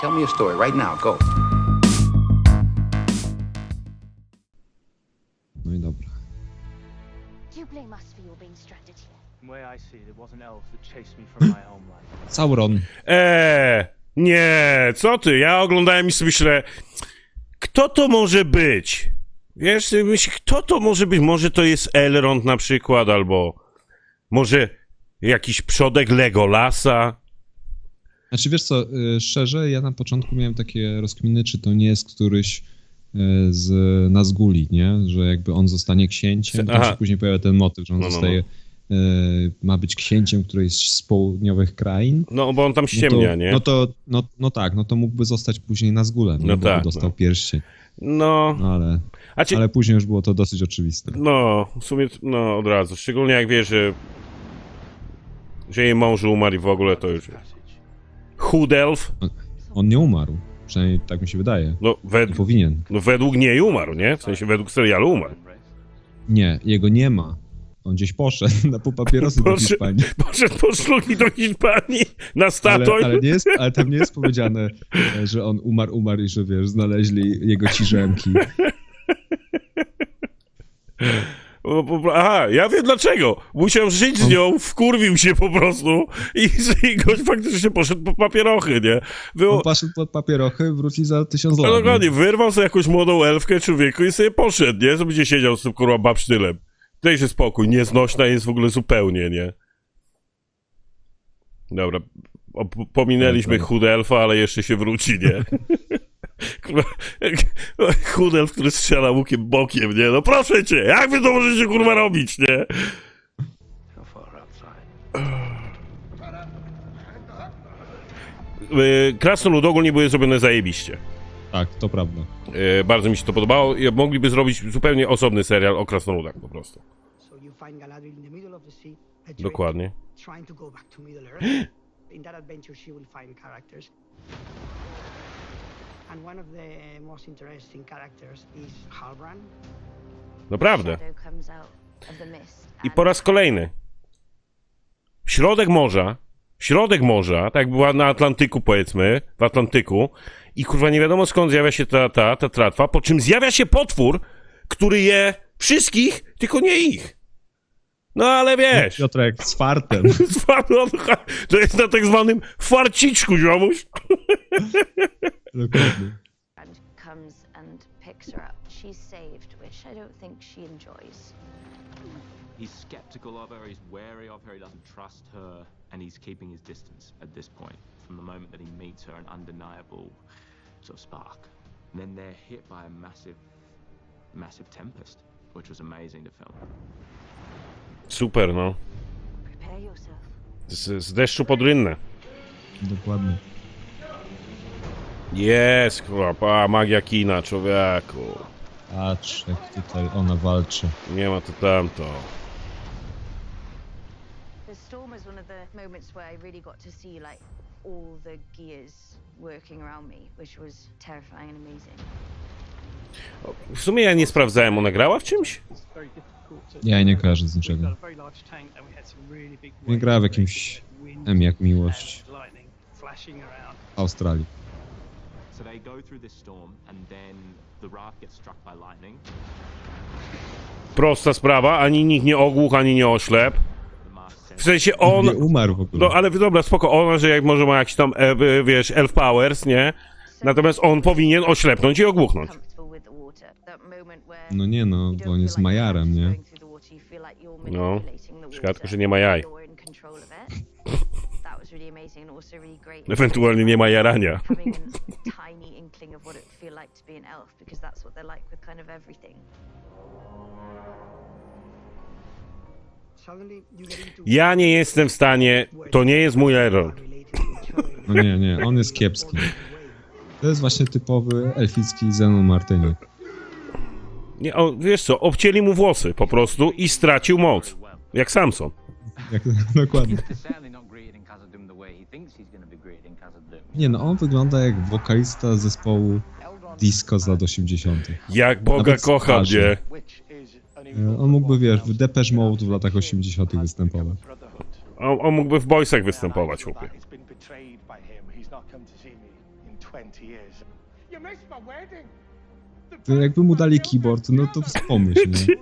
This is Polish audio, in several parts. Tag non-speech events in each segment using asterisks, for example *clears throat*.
Tell me your story right now. Go. No i dobra. Do you blame us for your being stranded here? From the way I see it, it wasn't elves that chased me from my homeland. *laughs* Sauron. Eee, nie, co ty? Ja oglądałem i sobie myślę, kto to może być? Wiesz, myśl, kto to może być? Może to jest Elrond na przykład, albo może jakiś przodek Legolasa? Znaczy wiesz co, y, szczerze, ja na początku miałem takie rozkminy, czy to nie jest któryś y, z Nazguli, nie? Że jakby on zostanie księciem, tam Aha. się później pojawia ten motyw, że on No, no, no. zostaje, y, ma być księciem którejś z południowych krain. No, bo on tam No ściemnia, to, nie? No to, no, no tak, no to mógłby zostać później Nazgulem, No no bo tak, dostał no. pierścień, No, no ale, ci, ale później już było to dosyć oczywiste. no, w sumie, no, od razu. Szczególnie jak wiesz, że, że jej mąż umarł i w ogóle to już... Hood Elf? On nie umarł, przynajmniej tak mi się wydaje. No, Nie wed, powinien. no według niej umarł, nie? W sensie według serialu umarł. Nie, jego nie ma. On gdzieś poszedł na pół papierosy do Hiszpanii. *laughs* Poszedł po szlugi do Hiszpanii na Ale, Statoil. ale, nie jest, *laughs* ale tam nie jest powiedziane, e, że on umarł, umarł i że wiesz, znaleźli jego ciżemki. O, po- Aha, ja wiem dlaczego. Musiał żyć z nią, wkurwił się po prostu i, *laughs* i gość faktycznie poszedł po papierochy, nie? Było, On poszedł pod papierochy, wróci za tysiąc no lat. dokładnie, nie? wyrwał sobie jakąś młodą elfkę człowieku i sobie poszedł, nie? Będzie siedział z tym kurwa babsztylem. Daj się spokój, nieznośna jest w ogóle zupełnie, nie? Dobra, po- pominęliśmy Dobra. chud elfa, ale jeszcze się wróci, nie? *laughs* *laughs* Kurwa, chud elf, który strzela łukiem bokiem, nie? No proszę cię, jak wy to możecie kurwa robić, nie? Yy, Krasnolud ogólnie były zrobione zajebiście. Tak, to prawda. Yy, bardzo mi się to podobało i mogliby zrobić zupełnie osobny serial o krasnoludach po prostu. Dokładnie. *gasps* Naprawdę. I and po raz kolejny. Środek morza, środek morza, tak jak była na Atlantyku powiedzmy, w Atlantyku i kurwa nie wiadomo skąd zjawia się ta, ta, ta tratwa, po czym zjawia się potwór, który je wszystkich, tylko nie ich. No ale wiesz, Piotrek z fartem. *laughs* to jest na tak zwanym farciczku, ziomuś. *laughs* Dokładnie. and comes and picks her up. She's saved, which I don't think she enjoys. He's skeptical of her, he's wary of her, he doesn't trust her, and he's keeping his distance at this point from the moment that he meets her, an undeniable sort of spark. And then they're hit by a massive, massive tempest, which was amazing to film. Super, no. Prepare yourself. Z, z deszczu pod rynnę. Dokładnie. Jest, kurwa, pa, magia kina, człowieku. Patrz, jak tutaj ona walczy. Nie ma to tamto. The storm was one of the moments where I really got to see like all the gears working around me, which was terrifying and amazing. W sumie ja nie sprawdzałem, ona grała w czymś? Ja nie kojarzę z niczego. Nie grała w jakimś M jak miłość Australii. So they go through this storm, and then the raft gets struck by lightning. Prosta sprawa, ani nikt nie ogłuch, ani nie oślep. W sensie on... Nie umarł w ogóle. No ale dobra, spoko, ona, że jak może ma jakiś tam, e, wiesz, elf powers, nie? Natomiast on powinien oślepnąć i ogłuchnąć. No nie no, bo on jest majarem, nie? No. Szkoda, water że nie ma jaj. *laughs* Ewentualnie nie ma jarania. *laughs* be an elf because that's what they're like with kind of everything. Ja nie jestem w stanie, to nie jest mój error. No nie, nie, on jest kiepski. To jest właśnie typowy elficki Zenon Martyniuk. Nie, o, wiesz co, obcięli mu włosy po prostu i stracił moc. Jak Samson. Jak, *laughs* dokładnie. Nie no, on wygląda jak wokalista zespołu disco z lat 80. Jak Boga Nawet kocham, E, On mógłby, wiesz, w Depeche Mode w latach 80 występować. On, on mógłby w Boysach występować, chłopie. To see me in 20 years. You missed my wedding. The To jakby mu dali keyboard, no to pomyśl, nie?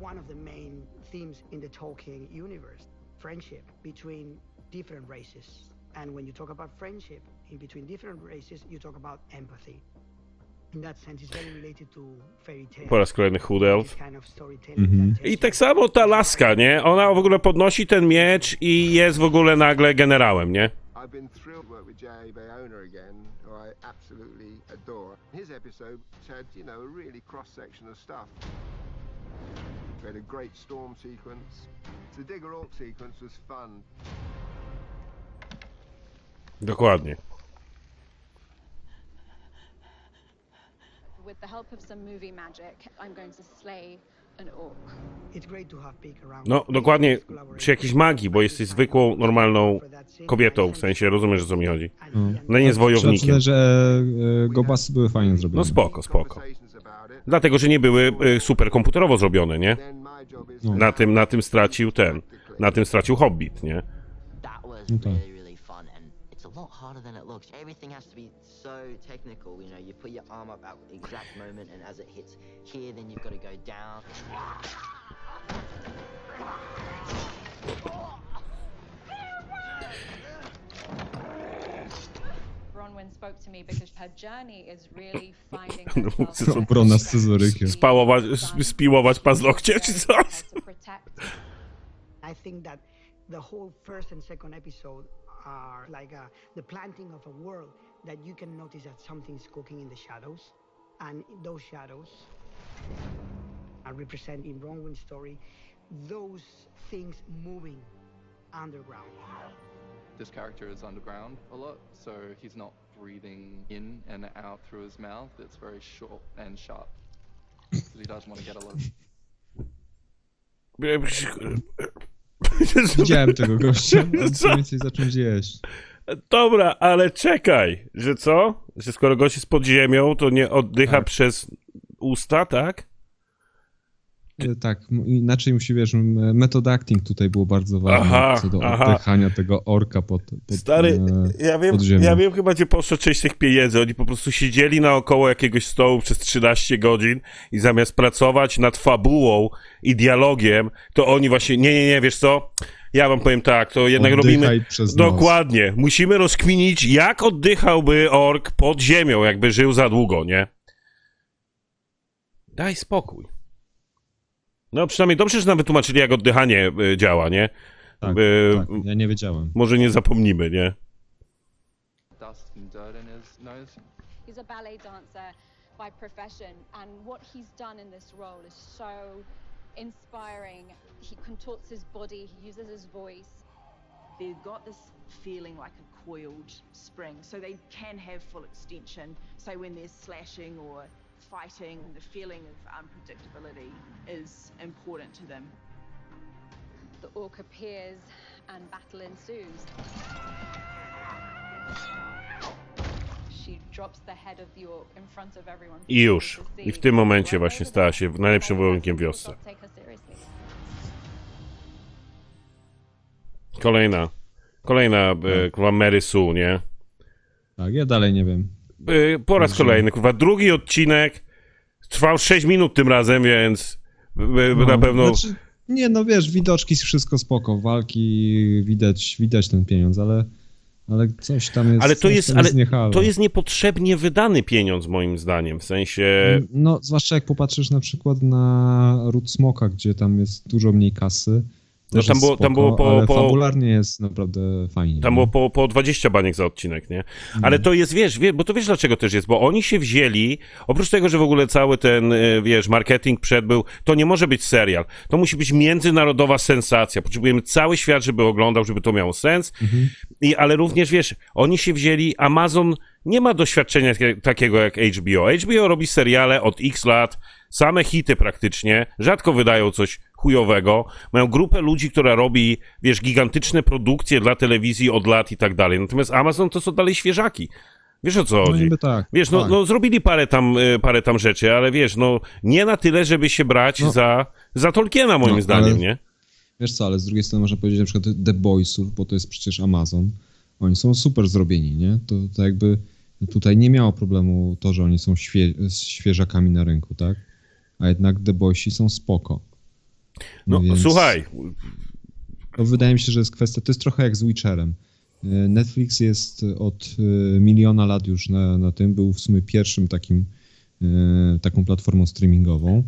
One of the main themes in the Tolkien universe, friendship between different races. And when you talk about friendship in between different races, you talk about empathy. In that sense, it's very related to fairy tales. Po raz kolejny Hood Elf. Kind of storytelling Mhm. that tells I you tak samo ta laska, nie? Ona w ogóle podnosi ten miecz i jest w ogóle nagle generałem, nie? I've been thrilled to work with J.A. Bayona again, who I absolutely adore. His episode had, you know, a really cross section of stuff. We had a great storm sequence. The Digger Orc sequence was fun. Dokładnie. With the help of some movie magic, I'm going to slay No, dokładnie przy jakiejś magii, bo jesteś zwykłą, normalną kobietą, w sensie, rozumiesz o co mi chodzi. No. No nie Trzeba wojownikiem. przyznać, że e, Gobasy były fajnie zrobione. No spoko, spoko. Dlatego, że nie były y, super komputerowo zrobione, nie? No. Na tym, na tym stracił ten, na tym stracił Hobbit, nie? That was lot harder than it looks. Everything has to be so technical. You know, you put your arm up at the exact moment, and as it hits here, then you've got to go down. Bronwyn spoke to me because her journey is really *laughs* finding herself to są brona z a scyzorykiem. she Spałować, spiłować paznokcie, czy coś? to protect I think that the whole first and second episode are like a, the planting of a world that you can notice that something's cooking in the shadows, and those shadows are represented in Bronwyn's story those things moving underground. This character is underground a lot, so he's not breathing in and out through his mouth. It's very short and sharp. 'Cause he doesn't want to get a lot of *laughs* Widziałem tego gościa, *laughs* ale Co? więcej zaczął jeść. Dobra, ale czekaj, że co? Że skoro gość jest pod ziemią, to nie oddycha Tak. przez usta, tak? Tak, inaczej musi, wiesz, method acting tutaj było bardzo ważne Aha, co do oddychania tego orka pod, pod Stary, e, ja wiem, ja wiem chyba, gdzie poszła część tych pieniędzy. Oni po prostu siedzieli naokoło jakiegoś stołu przez 13 godzin i zamiast pracować nad fabułą i dialogiem, to oni właśnie, nie, nie, nie, wiesz co? Ja wam powiem tak, to jednak Oddychaj robimy... Dokładnie. Musimy rozkminić, jak oddychałby ork pod ziemią, jakby żył za długo, nie? Daj spokój. No przynajmniej dobrze, że nam wytłumaczyli, jak oddychanie y, działa, nie? Tak, Y, tak, ja nie wiedziałem. Może nie zapomnimy, nie? dust and dirt in his nose. He's a ballet dancer by profession, and what he's done in this role is so inspiring. He contorts his body, he uses his voice. They've got this feeling like a coiled spring, so they can have full extension. So when there's slashing or fighting, the feeling of unpredictability is important to them. The orc appears, and battle ensues. She drops the head of the orc in front of everyone. I już. I w tym momencie właśnie stała się najlepszym wojownikiem wiosce. Kolejna. Kolejna e, kurwa Mary Sue, nie? Tak, ja dalej nie wiem. E, po raz kolejny, kurwa, drugi odcinek trwał 6 minut tym razem, więc No, na pewno... Znaczy, nie, no wiesz, widoczki wszystko spoko, walki, widać, widać ten pieniądz, ale, ale coś tam jest. Ale to jest, ale to jest niepotrzebnie wydany pieniądz, moim zdaniem. W sensie... No, zwłaszcza jak popatrzysz na przykład na Ród Smoka, gdzie tam jest dużo mniej kasy. No tam jest było- tam spoko, było po- po- fabularnie jest naprawdę fajnie. Tam nie? było po, po 20 baniek za odcinek, nie? Ale to jest, wiesz, wie, bo to wiesz dlaczego też jest, bo oni się wzięli, oprócz tego, że w ogóle cały ten, y, wiesz, marketing przed był, to nie może być serial. To musi być międzynarodowa sensacja. Potrzebujemy cały świat, żeby oglądał, żeby to miało sens. I, ale również, wiesz, oni się wzięli, Amazon nie ma doświadczenia takie- takiego jak HBO. HBO robi seriale od x lat, same hity praktycznie, rzadko wydają coś chujowego, mają grupę ludzi, która robi, wiesz, gigantyczne produkcje dla telewizji od lat i tak dalej. Natomiast Amazon to są dalej świeżaki. Wiesz o co No chodzi? tak. Wiesz, no, tak. no zrobili parę tam, y, parę tam rzeczy, ale wiesz, no nie na tyle, żeby się brać No. za, za Tolkiena moim No, zdaniem, ale- nie? Wiesz co, ale z drugiej strony można powiedzieć na przykład The Boysów, bo to jest przecież Amazon. Oni są super zrobieni, nie? To, to jakby tutaj nie miało problemu to, że oni są świe, świeżakami na rynku, tak? A jednak The Boysi są spoko. No, więc- słuchaj, No, wydaje mi się, że jest kwestia, to jest trochę jak z Witcherem. Netflix jest od e, miliona lat już na, na tym, był w sumie pierwszym takim, e, taką platformą streamingową.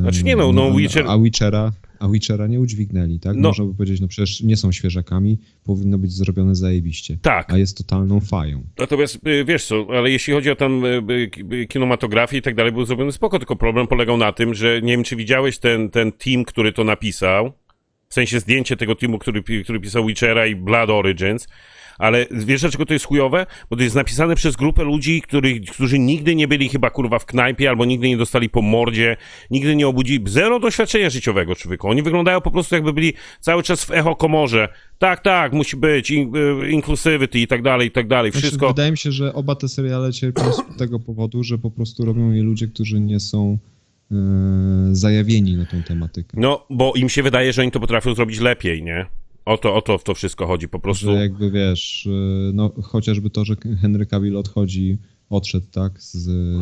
Znaczy nie no, no, Witcher- A Witchera, a Witchera nie udźwignęli, tak? No. Można by powiedzieć, no przecież nie są świeżakami, powinno być zrobione zajebiście. Tak. A jest totalną fają. Natomiast y, wiesz co, ale jeśli chodzi o tam y, y, kinematografię i tak dalej, był zrobiony spoko, tylko problem polegał na tym, że nie wiem, czy widziałeś ten, ten team, który to napisał, w sensie zdjęcie tego teamu, który, który pisał Witchera i Blood Origins, ale wiesz dlaczego to jest chujowe? Bo to jest napisane przez grupę ludzi, których, którzy nigdy nie byli chyba kurwa w knajpie, albo nigdy nie dostali po mordzie, nigdy nie obudzili, zero doświadczenia życiowego człowieku. Oni wyglądają po prostu jakby byli cały czas w echo komorze. Tak, tak, musi być, in, y, inclusivity i tak dalej, i tak dalej, Znaczy, wszystko. wydaje mi się, że oba te seriale cierpią z *clears throat* tego powodu, że po prostu robią je ludzie, którzy nie są e, zajawieni na tą tematykę. No, bo im się wydaje, że oni to potrafią zrobić lepiej, nie? O to, o to w to wszystko chodzi, po prostu. Że jakby wiesz, y, no chociażby to, że Henry Cavill odchodzi, odszedł tak z,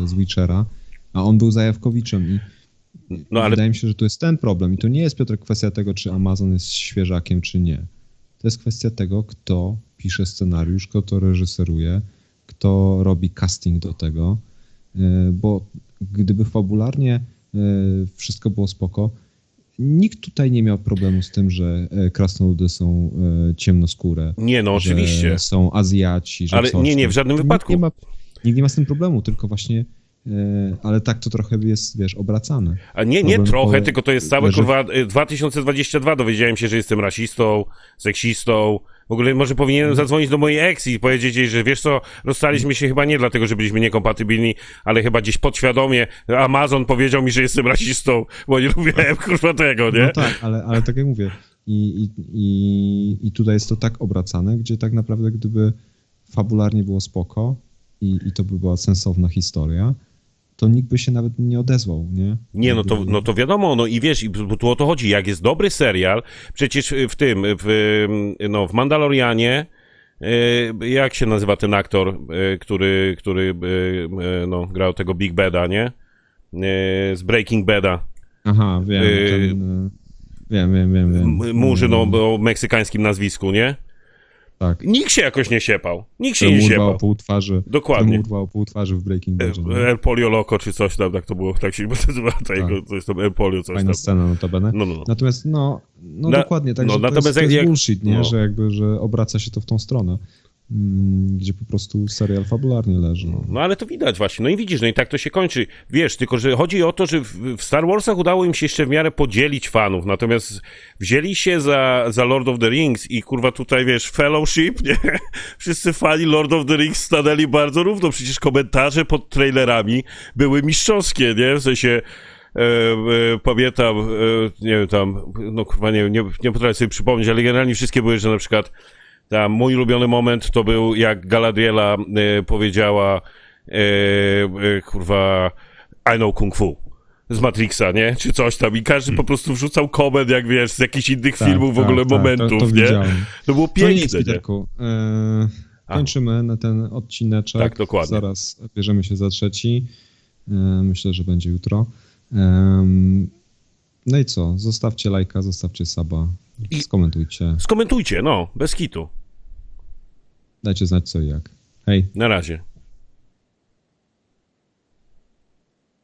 z Witchera, a on był zajawkowiczem i No, ale- wydaje mi się, że to jest ten problem i to nie jest Piotr kwestia tego, czy Amazon jest świeżakiem, czy nie. To jest kwestia tego, kto pisze scenariusz, kto to reżyseruje, kto robi casting do tego, y, bo gdyby fabularnie y, wszystko było spoko, nikt tutaj nie miał problemu z tym, że e, krasnoludy są e, ciemnoskóre. Nie, no, że oczywiście. są Azjaci, że Ale coś nie, nie, w żadnym Nikt wypadku. Nie ma, nikt nie ma z tym problemu, tylko właśnie ale tak to trochę jest, wiesz, obracane. A nie, nie Problem trochę, pole- tylko to jest całe, leży- kurwa, y, 2022 dowiedziałem się, że jestem rasistą, seksistą. W ogóle może powinienem zadzwonić do mojej ex i powiedzieć jej, że wiesz co, rozstaliśmy się chyba nie dlatego, że byliśmy niekompatybilni, ale chyba gdzieś podświadomie Amazon powiedział mi, że jestem rasistą, bo nie lubiłem, *laughs* kurwa, tego, nie? No tak, ale, ale tak jak mówię, i, i, i, i tutaj jest to tak obracane, gdzie tak naprawdę gdyby fabularnie było spoko i, i to by była sensowna historia, to nikt by się nawet nie odezwał, nie? Nie, no to, no to wiadomo, no i wiesz, i bo tu o to chodzi, jak jest dobry serial, przecież w tym, w, no, w Mandalorianie, e, jak się nazywa ten aktor, e, który, który no, grał tego Big Beda, nie? Z Breaking Bada. Aha, wiem, Y, ten, y, wiem, wiem, wiem, wiem. M- Murzyno o meksykańskim nazwisku, nie? Tak. Nikt się jakoś nie siepał. Nikt się nie siepał. pół twarzy. Dokładnie. urwało pół twarzy w Breaking Bad. nie? El Polio Loco, czy coś tam, tak to było, tak się nazywa, tego, coś tam, El Polio, coś Fajna tam. scena notabene. No, no, no. Natomiast no, no Na- dokładnie, tak, no, że to, jest, to jest jak- bullshit, nie? no. Że jakby, że obraca się to w tą stronę, gdzie po prostu serial fabularnie leży. No. No ale to widać właśnie. No i widzisz, no i tak to się kończy. Wiesz, tylko że chodzi o to, że w, w Star Warsach udało im się jeszcze w miarę podzielić fanów, natomiast wzięli się za, za Lord of the Rings i kurwa tutaj, wiesz, Fellowship, nie? *laughs* Wszyscy fani Lord of the Rings stanęli bardzo równo, przecież komentarze pod trailerami były mistrzowskie, nie? W sensie... E, e, pamiętam, e, nie wiem, tam, no kurwa, nie, nie, nie potrafię sobie przypomnieć, ale generalnie wszystkie były, że na przykład tam mój ulubiony moment to był, jak Galadriela e, powiedziała, e, e, kurwa, I know kung fu. Z Matrixa, nie? Czy coś tam. I każdy po prostu wrzucał koment, jak wiesz, z jakichś innych Tak, filmów, w tak, ogóle tak, to- momentów, to nie? widziałem. To było piękne, nie? Peterku. E, kończymy na ten odcineczek. Tak, dokładnie. Zaraz bierzemy się za trzeci. Myślę, że będzie jutro. No i co? Zostawcie lajka, zostawcie suba, skomentujcie. Skomentujcie, no, bez kitu. Dajcie znać co i jak. Hej. Na razie.